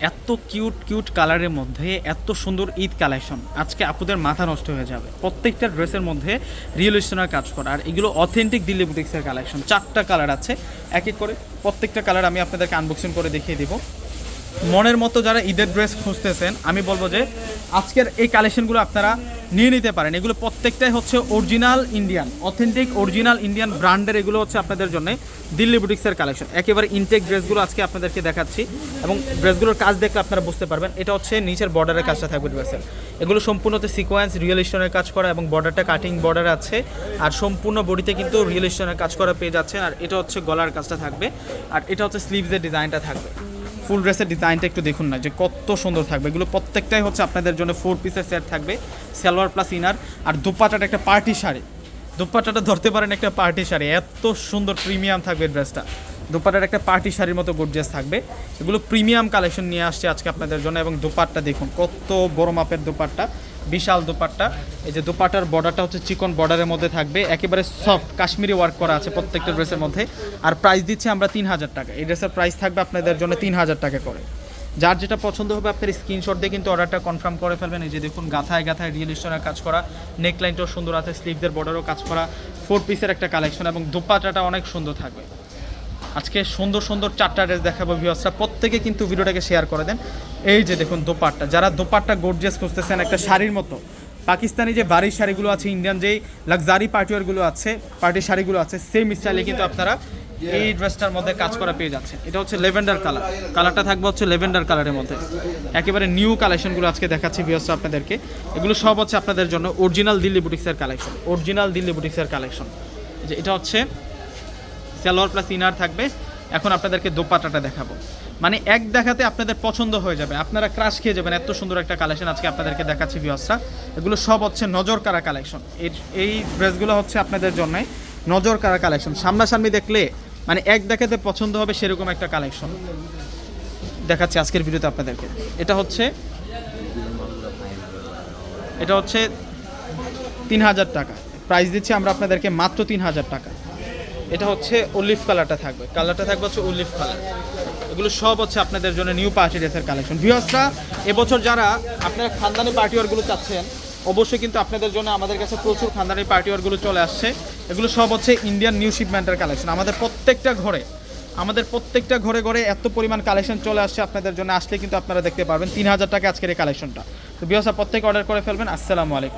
এত cute cute কালারের মধ্যে, এত সুন্দর ঈদ কালেকশন। আজকে আপুদের মাথা নষ্ট হয়ে যাবে। প্রত্যেকটা ড্রেসের মধ্যে রিয়েলিস্টনার কাজ করা। আর এগুলো অথেন্টিক দিল্লি বুটিক্সের কালেকশন। চারটা কালার আছে। এক এক করে প্রত্যেকটা কালার আমি আপনাদেরকে আনবক্সিং করে দেখিয়ে দেবো। মনের মতো যারা ঈদের ড্রেস খুঁজতেছেন, আমি বলব যে আজকের এই কালেকশনগুলো আপনারা নিয়ে নিতে পারেন। এগুলো প্রত্যেকটাই হচ্ছে original Indian authentic original Indian ব্র্যান্ডের এগুলো হচ্ছে আপনাদের জন্য দিল্লি বুটিক্সের কালেকশন একেবারে ইনটেক ড্রেসগুলো আজকে আপনাদেরকে দেখাচ্ছি এবং ড্রেসগুলোর কাজ দেখলে আপনারা বুঝতে পারবেন, এটা হচ্ছে নিচের বর্ডারের কাজটা থাকবে ড্রেসের এগুলো সম্পূর্ণ হচ্ছে সিকোয়েন্স রিয়েল স্টোনের কাজ করা এবং বর্ডারটা কাটিং বর্ডার আছে। আর সম্পূর্ণ বডিতে কিন্তু রিয়েল স্টোনের কাজ করা পেয়ে যাচ্ছে আর এটা হচ্ছে গলার কাজটা থাকবে। আর এটা হচ্ছে স্লিভসের ডিজাইনটা থাকবে। ফুল ড্রেসের ডিজাইনটা একটু দেখুন না, যে কত সুন্দর থাকবে। এগুলো প্রত্যেকটাই হচ্ছে আপনাদের জন্য ফোর পিসের সেট থাকবে, সালোয়ার প্লাস ইনার আর দুপাটাটা একটা পার্টি শাড়ি। দুপাটাটা ধরতে পারেন একটা পার্টি শাড়ি, এত সুন্দর প্রিমিয়াম থাকবে ড্রেসটা দুপাটার একটা পার্টি শাড়ির মতো গর্জিয়াস থাকবে। এগুলো প্রিমিয়াম কালেকশন নিয়ে আসছে আজকে আপনাদের জন্য এবং দুপাটটা দেখুন, কত বড় মাপের দুপাটটা। বিশাল দুপাট্টা। এই যে দুপাটার বর্ডারটা হচ্ছে চিকন বর্ডারের মধ্যে থাকবে। একেবারে সফট কাশ্মীরি ওয়ার্ক করা আছে প্রত্যেকটা ড্রেসের মধ্যে। আর প্রাইস দিচ্ছি আমরা তিন হাজার টাকা। এই ড্রেসের প্রাইস থাকবে আপনাদের জন্য তিন হাজার টাকা করে। যার যেটা পছন্দ হবে আপনার স্ক্রিনশট দিয়ে কিন্তু অর্ডারটা কনফার্ম করে ফেলবেন। এই যে দেখুন, গাথায় গাথায় রিয়েল স্টোনের কাজ করা। নেকলাইনটাও সুন্দর আছে স্লিভদের বর্ডারও কাজ করা। ফোর পিসের একটা কালেকশন এবং দুপাটাটা অনেক সুন্দর থাকবে। আজকে সুন্দর সুন্দর চারটা ড্রেস দেখাবো ভিউয়ার্সরা। প্রত্যেকে কিন্তু ভিডিওটাকে শেয়ার করে দেন। এই যে দেখুন দোপাট্টা। যারা দোপাট্টা গর্জিয়াস খুঁজতেছেন একটা শাড়ির মতো। পাকিস্তানি যে বাড়ির শাড়িগুলো আছে ইন্ডিয়ান যেই লাক্সারি পার্টিওয়ারগুলো আছে পার্টির শাড়িগুলো আছে সেম স্টাইলে কিন্তু আপনারা এই ড্রেসটার মধ্যে কাজ করা পেয়ে যাচ্ছেন। এটা হচ্ছে লেভেন্ডার কালার কালারটা থাকবে হচ্ছে লেভেন্ডার কালারের মধ্যে। একেবারে নিউ কালেকশনগুলো আজকে দেখাচ্ছি ভিউয়ার্সরা আপনাদেরকে। এগুলো সব হচ্ছে আপনাদের জন্য অরিজিনাল দিল্লি বুটিক্সের কালেকশন অরিজিনাল দিল্লি বুটিক্সের কালেকশন যে এটা হচ্ছে সালোয়ার প্লাস ইনার থাকবে। এখন আপনাদেরকে দোপাটাটা দেখাবো। মানে এক দেখাতে আপনাদের পছন্দ হয়ে যাবে। আপনারা ক্রাশ খেয়ে যাবেন। এত সুন্দর একটা কালেকশন আজকে আপনাদেরকে দেখাচ্ছি ভিউয়ার্সরা এগুলো সব হচ্ছে নজর কারা কালেকশন এর এই ড্রেসগুলো হচ্ছে আপনাদের জন্য নজর কারা কালেকশন সামনাসামনি দেখলে মানে এক দেখাতে পছন্দ হবে সেরকম একটা কালেকশন দেখাচ্ছি আজকের ভিডিওতে আপনাদেরকে। এটা হচ্ছে এটা হচ্ছে তিন হাজার টাকা। প্রাইস দিচ্ছি আমরা আপনাদেরকে মাত্র তিন হাজার টাকা। এটা হচ্ছে অলিভ কালারটা থাকবে। কালারটা থাকবে হচ্ছে অলিভ কালার। এগুলো সব হচ্ছে আপনাদের জন্য নিউ পার্টি ড্রেসের কালেকশন। ভিউয়ার্সরা, এবছর যারা আপনারা খানদানি পার্টি ওয়ারগুলো চাচ্ছেন, অবশ্যই কিন্তু আপনাদের জন্য আমাদের কাছে প্রচুর খানদানি পার্টি ওয়ারগুলো চলে আসছে। এগুলো সব হচ্ছে ইন্ডিয়ান নিউ শিপমেন্টের কালেকশন। আমাদের প্রত্যেকটা ঘরে, আমাদের প্রত্যেকটা ঘরে ঘরে এত পরিমাণ কালেকশন চলে আসছে আপনাদের জন্য। আসলে কিন্তু আপনারা দেখতে পারবেন তিন হাজার টাকা আজকের এই কালেকশনটা। তো বিয়সা প্রত্যেকে অর্ডার করে ফেলবেন। আসসালামু আলাইকুম।